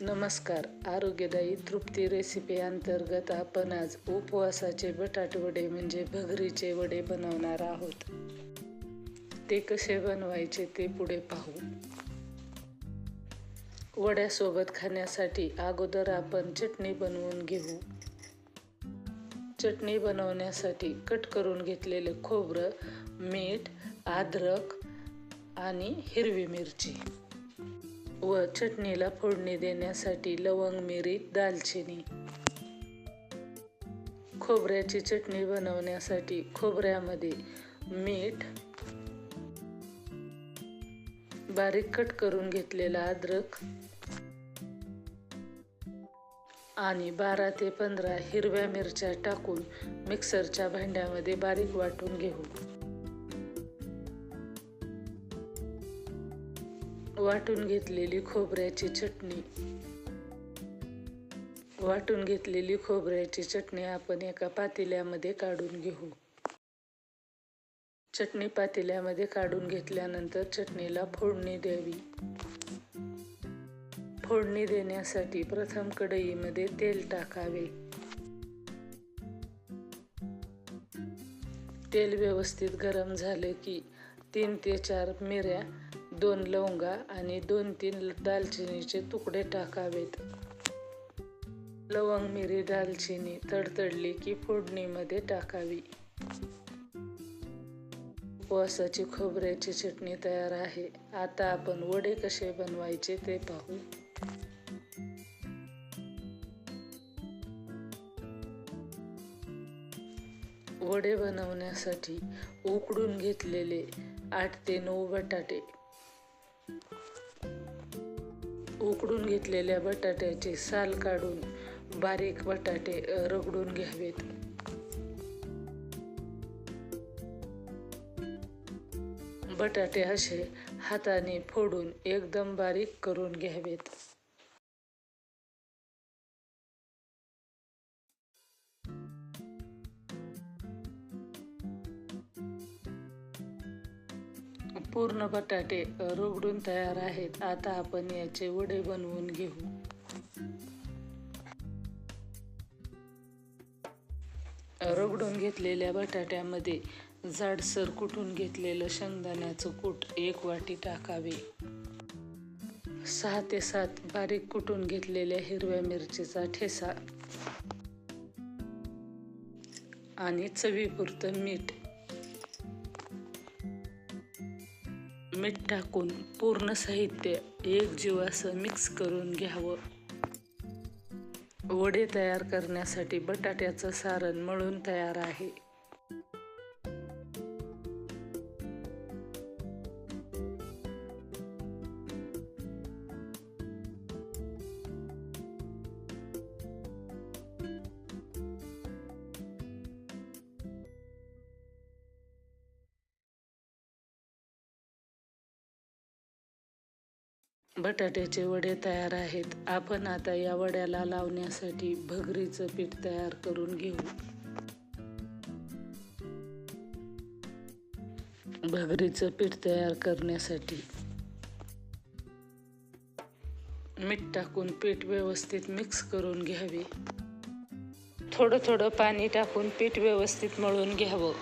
नमस्कार. आरोग्यदायी तृप्ती रेसिपी अंतर्गत आपण आज उपवासाचे बटाटवडे म्हणजे भगरीचे वडे बनवणार आहोत. ते कसे बनवायचे ते पुढे पाहू. वड्यासोबत खाण्यासाठी अगोदर आपण चटणी बनवून घेऊ. चटणी बनवण्यासाठी कट करून घेतलेले खोबरं मीठ अद्रक आणि हिरवी मिरची. व चटणीला फोडणी देण्यासाठी लवंग मिरी दालचिनी. खोबऱ्याची चटणी बनवण्यासाठी खोबऱ्यामध्ये मीठ बारीक कट करून घेतलेला अद्रक आणि बारा ते पंधरा हिरव्या मिरच्या टाकून मिक्सरच्या भांड्यामध्ये बारीक वाटून घेऊ. वाटून घेतलेली खोबऱ्याची चटणी. वाटून घेतलेली खोबऱ्याची चटणी आपण एका पातेल्यामध्ये काढून घेऊ. चटणी पातेल्यामध्ये काढून घेतल्यानंतर चटणीला फोडणी द्यावी. फोडणी देण्यासाठी प्रथम कढईमध्ये तेल टाकावे. तेल व्यवस्थित गरम झाले की तीन ते चार मिऱ्या दोन लवंगा आणि दोन तीन दालचिनीचे तुकडे टाकावेत. लवंग मिरी दालचिनी तडतडली की फोडणीमध्ये टाकावी. उपवासाची खोबऱ्याची चटणी तयार आहे. आता आपण वडे कसे बनवायचे ते पाहू. वडे बनवण्यासाठी उकडून घेतलेले आठ ते नऊ बटाटे उकडून घेतलेल्या बटाट्याचे साल काढून बारीक बटाटे रगडून घ्यावेत. बटाटे असे हाताने फोडून एकदम बारीक करून घ्यावेत. पूर्ण बटाटे रुगडून तयार आहेत. आता आपण याचे वडे बनवून घेऊ. रगडून घेतलेल्या बटाट्यामध्ये जाडसर कुटून घेतलेलं शेंगदाण्याचं कूट एक वाटी टाकावे. सहा ते सात बारीक कुटून घेतलेल्या हिरव्या मिरचीचा ठेसा आणि चवीपुरतं मीठ मीठ टाकून पूर्ण साहित्य एक जीव असं मिक्स करून घ्यावं. वडे तयार करण्यासाठी बटाट्याचं सारण मळून तयार आहे. बटाट्याचे वडे तयार आहेत. आपण आता या वड्याला लावण्यासाठी भगरीचं पीठ तयार करून घेऊ. भगरीचं पीठ तयार करण्यासाठी मीठ टाकून पीठ व्यवस्थित मिक्स करून घ्यावे. थोडं थोडं पाणी टाकून पीठ व्यवस्थित मळून घ्यावं.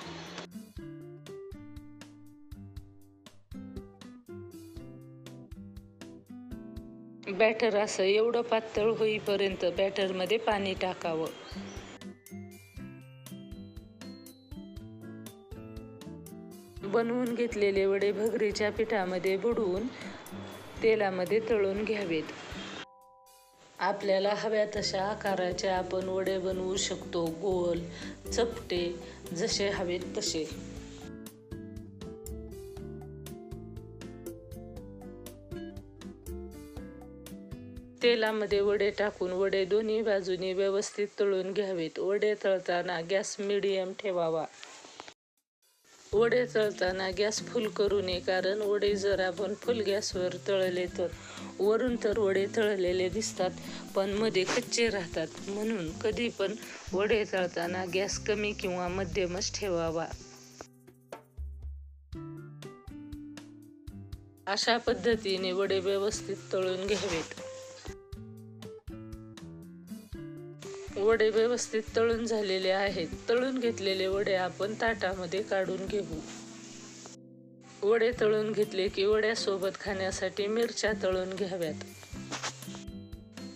बॅटर असं एवढं पातळ होईपर्यंत बॅटरमध्ये पाणी टाकावं. बनवून घेतलेले वडे भगरीच्या पिठामध्ये बुडवून तेलामध्ये तळून घ्यावेत. आपल्याला हव्या तशा आकाराचे आपण वडे बनवू शकतो गोल चपटे जसे हवेत तसे. तेलामध्ये वडे टाकून वडे दोन्ही बाजूनी व्यवस्थित तळून घ्यावेत. वडे तळताना गॅस मिडियम ठेवावा. वडे तळताना गॅस फुल करू नये कारण वडे जर आपण फुल गॅसवर तळले तर वरून तर वडे तळलेले दिसतात पण मध्ये कच्चे राहतात. म्हणून कधी पण वडे तळताना गॅस कमी किंवा मध्यमच ठेवावा. अशा पद्धतीने वडे व्यवस्थित तळून घ्यावेत. वडे व्यवस्थित तळून झालेले आहेत. तळून घेतलेले वडे आपण ताटामध्ये काढून घेऊ. वडे तळून घेतले की वड्यासोबत खाण्यासाठी मिरच्या तळून घ्याव्यात.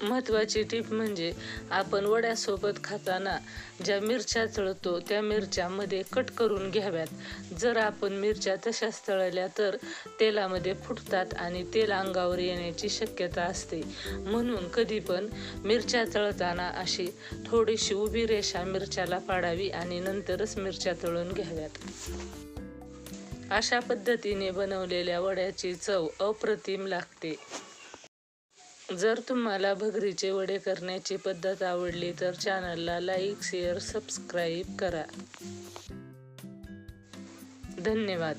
महत्त्वाची टीप म्हणजे आपण वड्यासोबत खाताना ज्या मिरच्या तळतो त्या मिरच्यामध्ये कट करून घ्याव्यात. जर आपण मिरच्या तशाच तळल्या तर तेलामध्ये फुटतात आणि तेल अंगावर येण्याची शक्यता असते. म्हणून कधी पण मिरच्या तळताना अशी थोडीशी उभी रेषा मिरच्याला पाडावी आणि नंतरच मिरच्या तळून घ्याव्यात. अशा पद्धतीने बनवलेल्या वड्याची चव अप्रतिम लागते. जर तुम्हाला भगरीचे वडे करण्याची पद्धत आवडली तर चॅनलला लाईक शेअर सबस्क्राईब करा. धन्यवाद.